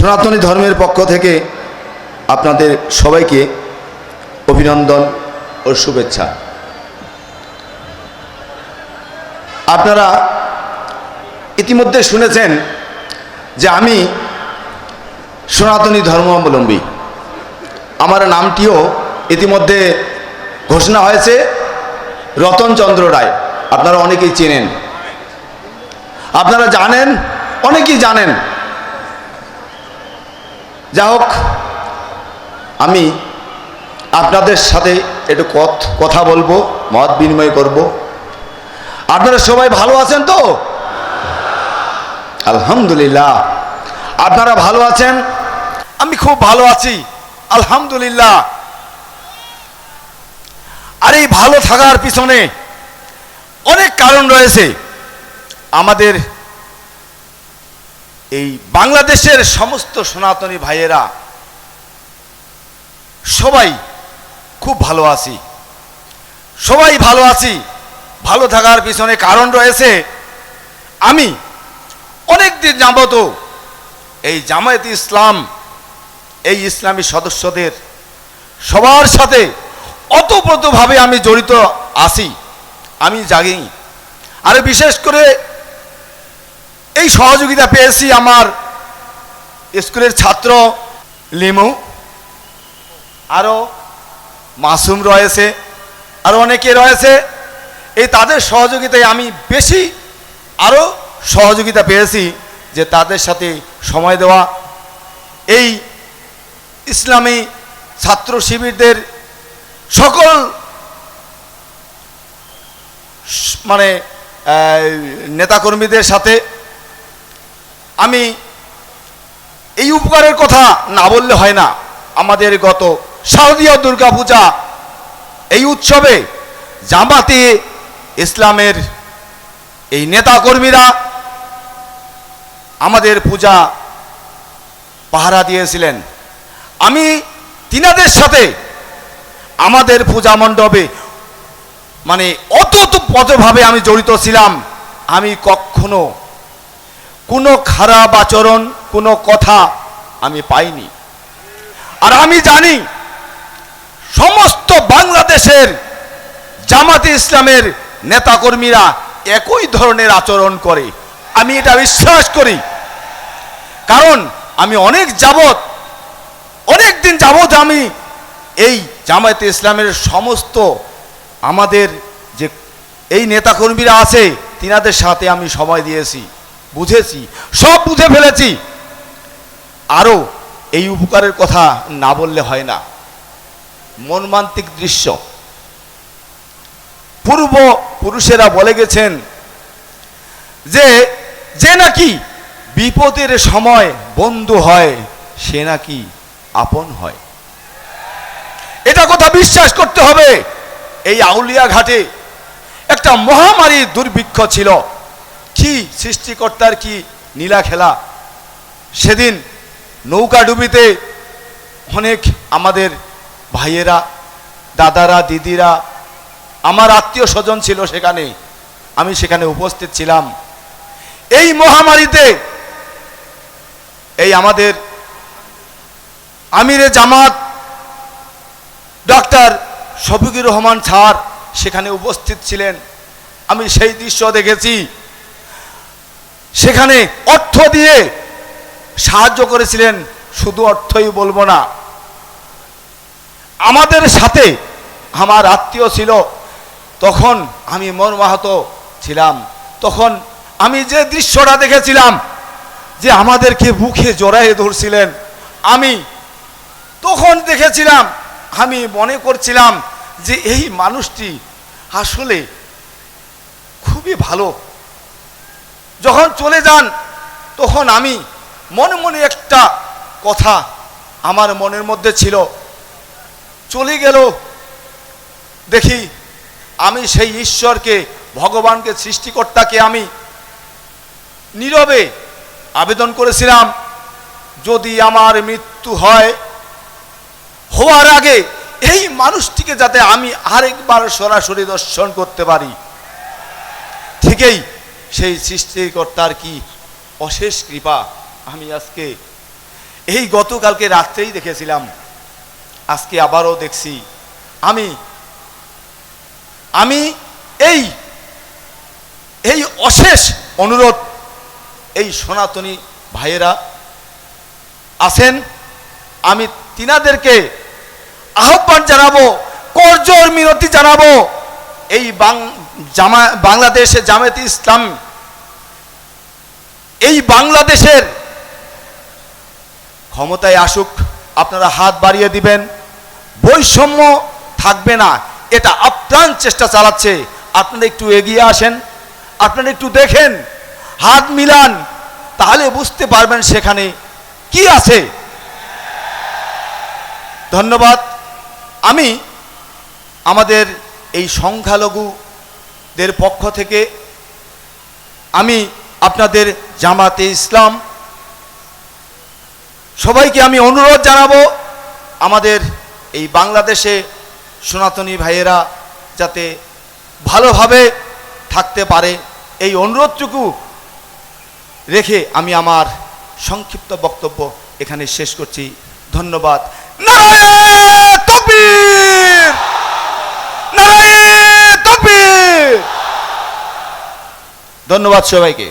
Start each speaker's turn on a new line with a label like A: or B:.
A: সনাতনী ধর্মের পক্ষ থেকে আপনাদের সবাইকে অভিনন্দন ও শুভেচ্ছা। আপনারা ইতিমধ্যে শুনেছেন যে আমি সনাতনী ধর্মাবলম্বী। আমার নামটিও ইতিমধ্যে ঘোষণা হয়েছে রতনচন্দ্র রায়। আপনারা অনেকেই চেনেন। আপনারা জানেন, অনেকেই জানেন যা হোক, আমি আপনাদের সাথে একটু কথ- কথা বলব, মত বিনিময় করব। আপনারা সবাই ভালো আছেন তো? আলহামদুলিল্লাহ। আপনারা ভালো আছেন? আমি খুব ভালো আছি, আলহামদুলিল্লাহ। আর এই ভালো থাকার পিছনে অনেক কারণ রয়েছে। আমাদের এই বাংলাদেশের সমস্ত সনাতনী ভাইয়েরা, সবাই খুব ভালো আছি। সবাই ভালো আছি, ভালো থাকার পিছনে কারণ রয়েছে, আমি অনেক দিন যাবত এই জামায়াত ইসলাম, এই ইসলামী সদস্যদের সবার সাথে অতপ্রতভাবে আমি জড়িত আছি। আমি জাগি। আর বিশেষ করে এই সহযোগিতা পেয়েছি আমার স্কুলের ছাত্র লিমু আরও মাসুম রয়েছে আরও অনেকে রয়েছে। এই তাদের সহযোগিতায় আমি বেশি আরও সহযোগিতা পেয়েছি যে তাদের সাথে সময় দেওয়া। এই ইসলামী ছাত্র শিবিরদের সকল মানে নেতাকর্মীদের সাথে আমি এই উপকারের কথা না বললে হয় না। আমাদের গত শারদীয় দুর্গাপূজা এই উৎসবে জামাতে ইসলামের এই নেতাকর্মীরা আমাদের পূজা পাহারা দিয়েছিলেন। আমি তিনাদের সাথে আমাদের পূজা মণ্ডপে মানে অতপ্রতভাবে আমি জড়িত ছিলাম। আমি কখনো কোনো খারাপ আচরণ, কোনো কথা আমি পাইনি। আর আমি জানি সমস্ত বাংলাদেশের জামাতে ইসলামের নেতাকর্মীরা একই ধরনের আচরণ করে। আমি এটা বিশ্বাস করি। কারণ আমি অনেক যাবত অনেক দিন যাবত আমি এই জামায়াতে ইসলামের সমস্ত আমাদের যে এই নেতাকর্মীরা আছে, তিনাদের সাথে আমি সময় দিয়েছি। বুঝেছি, সব বুঝে ফেলেছি। আরও এই উপকারের কথা না বললে হয় না। মনমান্তিক দৃশ্য। পূর্ব পুরুষেরা বলে গেছেন যে যে নাকি বিপদের সময় বন্ধু হয়, সে নাকি আপন হয়। এটা কথা বিশ্বাস করতে হবে। এই আউলিয়া ঘাটে একটা মহামারী দুর্ভিক্ষ ছিল। কি সৃষ্টিকর্তার কি নীলা খেলা? সেদিন নৌকা ডুবিতে অনেক আমাদের ভাইয়েরা, দাদারা, দিদিরা, আমার আত্মীয় স্বজন ছিল সেখানে, আমি সেখানে উপস্থিত ছিলাম। এই মহামারীতে এই আমাদের আমিরে জামাত ডক্টর শফিকুর রহমান স্যার সেখানে উপস্থিত ছিলেন। আমি সেই দৃশ্য দেখেছি। সেখানে অর্থ দিয়ে সাহায্য করেছিলেন, শুধু অর্থই বলব না। আমাদের সাথে আমার আত্মীয় ছিল, তখন আমি মর্মাহত ছিলাম। তখন আমি যে দৃশ্যটা দেখেছিলাম, যে আমাদেরকে বুকে জড়াইয়ে ধরছিলেন, আমি তখন দেখেছিলাম, আমি মনে করছিলাম যে এই মানুষটি আসলে খুবই ভালো। যখন চলে যান, তখন আমি মনে মনে একটা কথা আমার মনের মধ্যে ছিল। চলে গেল, দেখি আমি সেই ঈশ্বরকে, ভগবানকে, সৃষ্টিকর্তাকে আমি নীরবে আবেদন করেছিলাম, যদি আমার মৃত্যু হয়, হওয়ার আগে এই মানুষটিকে যাতে আমি আরেকবার সরাসরি দর্শন করতে পারি। ঠিকই সেই সৃষ্টিকর্তার কি অশেষ কৃপা? আমি আজকে এই গতকালকে রাত্রেই দেখেছিলাম। আজকে আবারও দেখছি। আমি আমি এই এই অশেষ অনুরোধ এই সনাতনী ভাইয়েরা আছেন। আমি তিনাদেরকে আহ্বান জানাব, করজোর মিনতি জানাব। এই জামা, বাংলাদেশে জামায়াতে ইসলাম, এই বাংলাদেশের ক্ষমতায় আসুক, আপনারা হাত বাড়িয়ে দিবেন, বৈষম্য থাকবে না, এটা আপ্রাণ চেষ্টা চালাচ্ছে। আপনারা একটু এগিয়ে আসেন, আপনারা একটু দেখেন, হাত মিলান, তাহলে বুঝতে পারবেন সেখানে কি আছে। ধন্যবাদ। আমি আমাদের এই সংখ্যালঘুদের পক্ষ থেকে আমি আপনাদের জামাতে ইসলাম সবাইকে আমি অনুরোধ জানাব আমাদের এই বাংলাদেশে সনাতনী ভাইয়েরা যাতে ভালোভাবে থাকতে পারে। এই অনুরোধটুকু রেখে আমি আমার সংক্ষিপ্ত বক্তব্য এখানে শেষ করছি। ধন্যবাদ। নারায়ণ ধন্যবাদ সবাইকে।